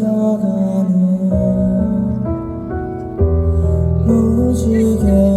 꺼져가는 무지개.